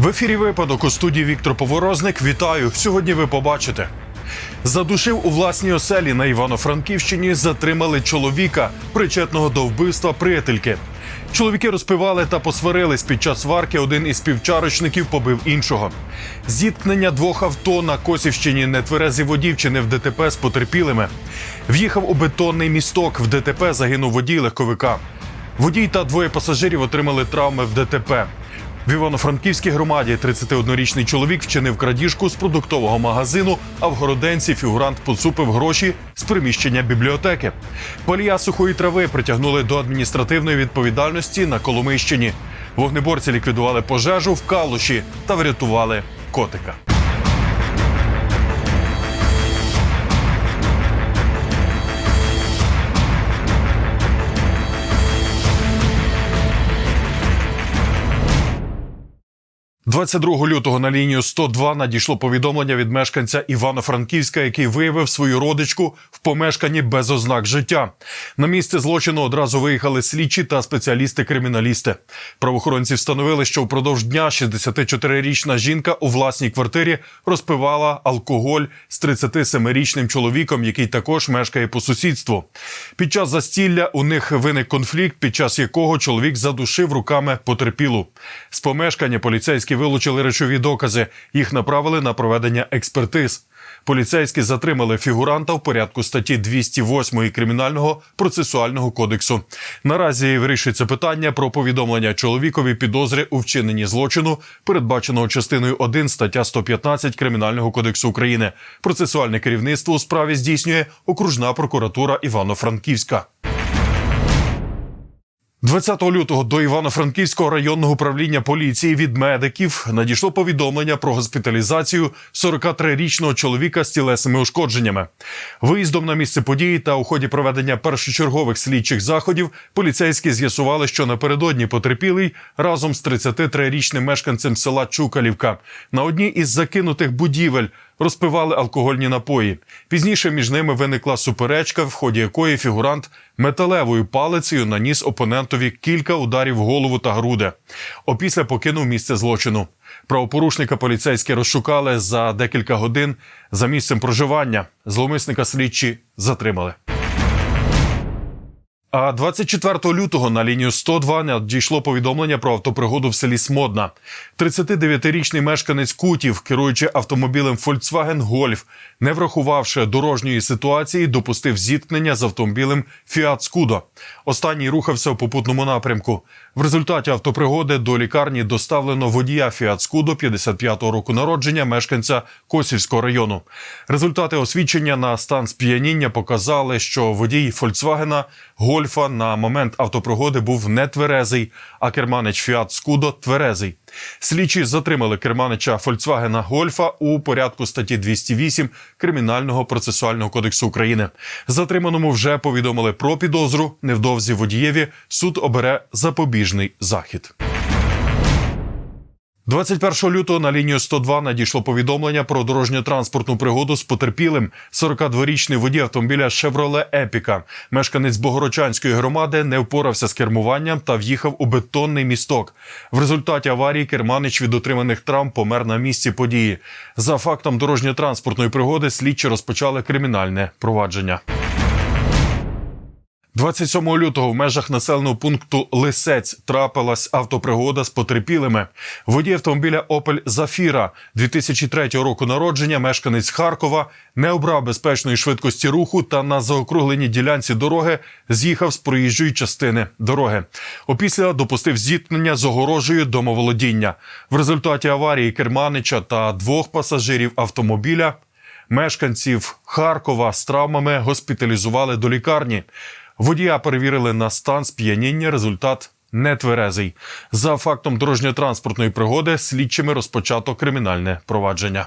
В ефірі випадок у студії Віктор Поворозник. Вітаю. Сьогодні ви побачите. Задушив у власній оселі на Івано-Франківщині. Затримали чоловіка, причетного до вбивства приятельки. Чоловіки розпивали та посварились під час сварки. Один із співчарочників побив іншого. Зіткнення двох авто на Косівщині нетверезі водій вчинив ДТП з потерпілими. В'їхав у бетонний місток. В ДТП загинув водій легковика. Водій та двоє пасажирів отримали травми в ДТП. В Івано-Франківській громаді 31-річний чоловік вчинив крадіжку з продуктового магазину, а в Городенці фігурант поцупив гроші з приміщення бібліотеки. Палія сухої трави притягнули до адміністративної відповідальності на Коломийщині. Вогнеборці ліквідували пожежу в Калуші та врятували котика. – 22 лютого на лінію 102 надійшло повідомлення від мешканця Івано-Франківська, який виявив свою родичку в помешканні без ознак життя. На місце злочину одразу виїхали слідчі та спеціалісти-криміналісти. Правоохоронці встановили, що впродовж дня 64-річна жінка у власній квартирі розпивала алкоголь з 37-річним чоловіком, який також мешкає по сусідству. Під час застілля у них виник конфлікт, під час якого чоловік задушив руками потерпілу. З помешкання поліцейські вилучили речові докази. Їх направили на проведення експертиз. Поліцейські затримали фігуранта в порядку статті 208 кримінального процесуального кодексу. Наразі вирішується питання про повідомлення чоловікові підозри у вчиненні злочину, передбаченого частиною 1 стаття 115 кримінального кодексу України. Процесуальне керівництво у справі здійснює окружна прокуратура Івано-Франківська. 20 лютого до Івано-Франківського районного управління поліції від медиків надійшло повідомлення про госпіталізацію 43-річного чоловіка з тілесними ушкодженнями. Виїздом на місце події та у ході проведення першочергових слідчих заходів поліцейські з'ясували, що напередодні потерпілий разом з 33-річним мешканцем села Чукалівка на одній із закинутих будівель розпивали алкогольні напої. Пізніше між ними виникла суперечка, в ході якої фігурант металевою палицею наніс опонентові кілька ударів голову та груди. Опісля покинув місце злочину. Правопорушника поліцейські розшукали за декілька годин за місцем проживання. Зловмисника слідчі затримали. А 24 лютого на лінію 102 надійшло повідомлення про автопригоду в селі Смодна. 39-річний мешканець Кутів, керуючи автомобілем Volkswagen Golf, не врахувавши дорожньої ситуації, допустив зіткнення з автомобілем Fiat Scudo. Останній рухався в попутному напрямку. В результаті автопригоди до лікарні доставлено водія Fiat Scudo 55-го року народження, мешканця Косівського району. Результати освідчення на стан сп'яніння показали, що водій Фольксвагена Гольфа на момент автопригоди був нетверезий, а керманич Фіат Скудо тверезий. Слідчі затримали керманича Фольксвагена Гольфа у порядку статті 208 Кримінального процесуального кодексу України. Затриманому вже повідомили про підозру. Невдовзі водієві суд обере запобіжний захід. 21 лютого на лінію 102 надійшло повідомлення про дорожньо-транспортну пригоду з потерпілим. 42-річний водій автомобіля Шевроле Епіка, мешканець Богородчанської громади, не впорався з кермуванням та в'їхав у бетонний місток. В результаті аварії керманич від отриманих травм помер на місці події. За фактом дорожньо-транспортної пригоди слідчі розпочали кримінальне провадження. 27 лютого в межах населеного пункту Лисець трапилась автопригода з потерпілими. Водій автомобіля Опель Зафіра 2003 року народження, мешканець Харкова, не обрав безпечної швидкості руху та на заокругленій ділянці дороги з'їхав з проїжджої частини дороги. Опісля допустив зіткнення з огорожею домоволодіння. В результаті аварії керманича та двох пасажирів автомобіля мешканців Харкова з травмами госпіталізували до лікарні. Водія перевірили на стан сп'яніння. Результат нетверезий. За фактом дорожньо-транспортної пригоди слідчими розпочато кримінальне провадження.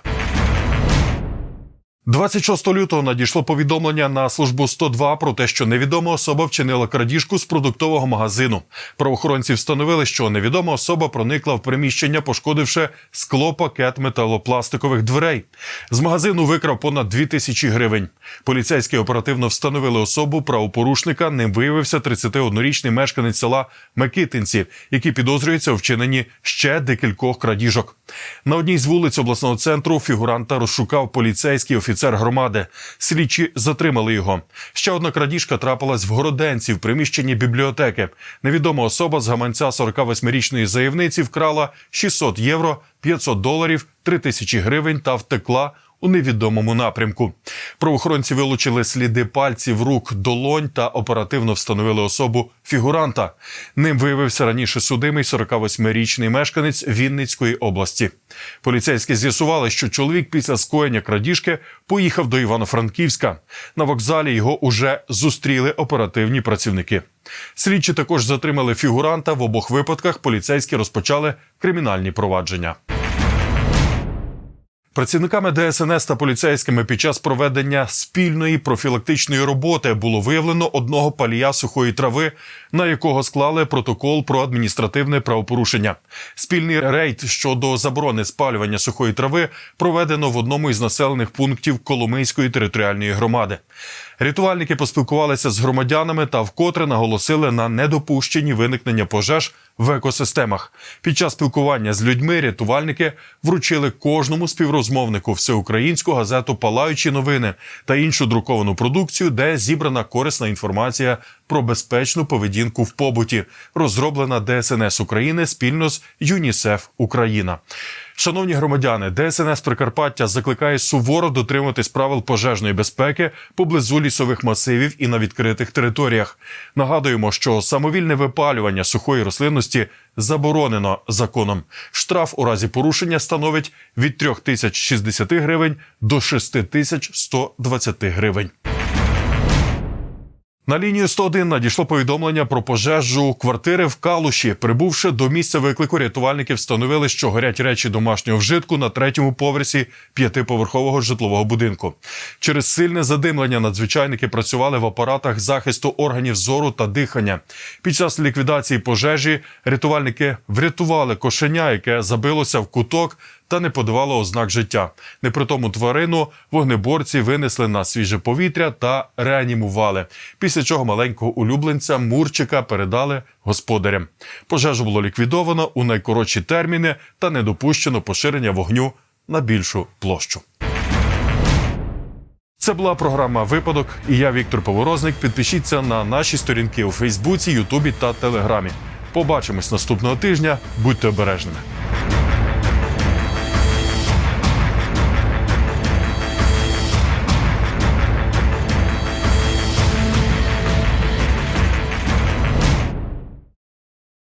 26 лютого надійшло повідомлення на службу 102 про те, що невідома особа вчинила крадіжку з продуктового магазину. Правоохоронці встановили, що невідома особа проникла в приміщення, пошкодивши склопакет металопластикових дверей. З магазину викрав понад 2 тисячі гривень. Поліцейські оперативно встановили особу правопорушника. Ним виявився 31-річний мешканець села Микитинці, який підозрюється у вчиненні ще декількох крадіжок. На одній з вулиць обласного центру фігуранта розшукав поліцейський офіцер громади. Слідчі затримали його. Ще одна крадіжка трапилась в Городенці в приміщенні бібліотеки. Невідома особа з гаманця 48-річної заявниці вкрала 600 євро, 500 доларів, 3 тисячі гривень та втекла у невідомому напрямку. Правоохоронці вилучили сліди пальців, рук, долонь та оперативно встановили особу фігуранта. Ним виявився раніше судимий 48-річний мешканець Вінницької області. Поліцейські з'ясували, що чоловік після скоєння крадіжки поїхав до Івано-Франківська. На вокзалі його уже зустріли оперативні працівники. Слідчі також затримали фігуранта. В обох випадках поліцейські розпочали кримінальні провадження. Працівниками ДСНС та поліцейськими під час проведення спільної профілактичної роботи було виявлено одного палія сухої трави, на якого склали протокол про адміністративне правопорушення. Спільний рейд щодо заборони спалювання сухої трави проведено в одному із населених пунктів Коломийської територіальної громади. Рятувальники поспілкувалися з громадянами та вкотре наголосили на недопущенні виникнення пожеж в екосистемах. Під час спілкування з людьми рятувальники вручили кожному співрозмовнику всеукраїнську газету Палаючі новини та іншу друковану продукцію, де зібрана корисна інформація про безпечну поведінку в побуті, розроблена ДСНС України спільно з ЮНІСЕФ Україна. Шановні громадяни, ДСНС Прикарпаття закликає суворо дотримуватись правил пожежної безпеки поблизу лісових масивів і на відкритих територіях. Нагадуємо, що самовільне випалювання сухої рослинності заборонено законом. Штраф у разі порушення становить від 3060 гривень до 6120 гривень. На лінію 101 надійшло повідомлення про пожежу квартири в Калуші. Прибувши до місця виклику, рятувальники встановили, що горять речі домашнього вжитку на третьому поверсі п'ятиповерхового житлового будинку. Через сильне задимлення надзвичайники працювали в апаратах захисту органів зору та дихання. Під час ліквідації пожежі рятувальники врятували кошеня, яке забилося в куток та не подавало ознак життя. Непритому тварину вогнеборці винесли на свіже повітря та реанімували. Після чого маленького улюбленця Мурчика передали господарям. Пожежу було ліквідовано у найкоротші терміни та не допущено поширення вогню на більшу площу. Це була програма Випадок. І я Віктор Поворозник. Підпишіться на наші сторінки у Фейсбуці, Ютубі та Телеграмі. Побачимось наступного тижня. Будьте обережними.